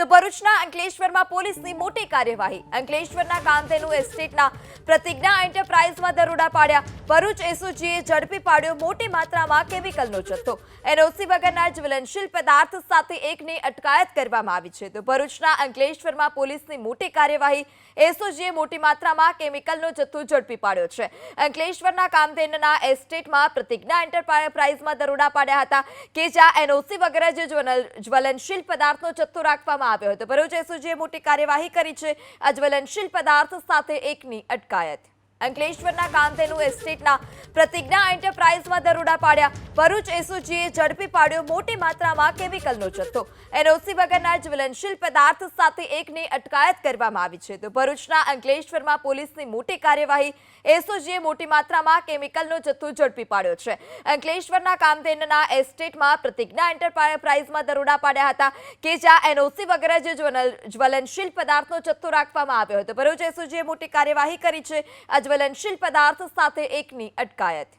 તો ભરૂચના અંકલેશ્વરમાં પોલીસની મોટી કાર્યવાહી. અંકલેશ્વરના કાંતેનું એસ્ટેટના પ્રતિજ્ઞા એન્ટરપ્રાઇઝમાં દરોડા પાડ્યા. ભરૂચ એસઓજીએ ઝડપી પાડ્યો મોટી માત્રામાં કેમિકલનો જથ્થો. એનઓસી વગરના જ્વલનશીલ પદાર્થ સાથે એકની અટકાયત કરવામાં આવી છે. તો ભરૂચના અંકલેશ્વરમાં પોલીસની મોટી કાર્યવાહી. એસઓજીએ મોટી માત્રામાં કેમિકલનો જથ્થો ઝડપી પાડ્યો છે. અંકલેશ્વરના કામધેનના એસ્ટેટમાં પ્રતિજ્ઞા એન્ટરપ્રાઇઝમાં દરોડા પાડ્યા હતા કે જ્યાં એનઓસી વગેરે જે જ્વલનશીલ પદાર્થનો જથ્થો રાખવામાં આવ્યો હતો. ભરૂચ એસઓજીએ મોટી કાર્યવાહી કરી છે. આ જ્વલનશીલ પદાર્થ સાથે એકની અટકાયત. અંકલેશ્વરના કાંતેનું એસ્ટેટના પ્રતિજ્ઞા એન્ટરપ્રાઇઝમાં દરોડા પાડ્યા. ભરૂચ એસઓજીએ ઝડપી પાડ્યો મોટી માત્રામાં કેમિકલનો જથ્થો. એનઓસી વગરના જ્વલનશીલ પદાર્થ સાથે એકની અટકાયત કરવામાં આવી છે. તો ભરૂચના અંકલેશ્વરમાં પોલીસની મોટી કાર્યવાહી, એસઓજીએ મોટી માત્રામાં કેમિકલનો જથ્થો ઝડપી પાડ્યો છે. અંકલેશ્વરના કામધેનના એસ્ટેટમાં પ્રતિજ્ઞા એન્ટરપ્રાઇઝમાં દરોડા પાડ્યા હતા કે જ્યાં એનઓસી વગેરે જે જ્વલન- જ્વલનશીલ પદાર્થનો જથ્થો રાખવામાં આવ્યો હતો. ભરૂચ એસઓજીએ મોટી કાર્યવાહી કરી છે. આ જ્વલનશીલ પદાર્થ સાથે એકની અટકાયત.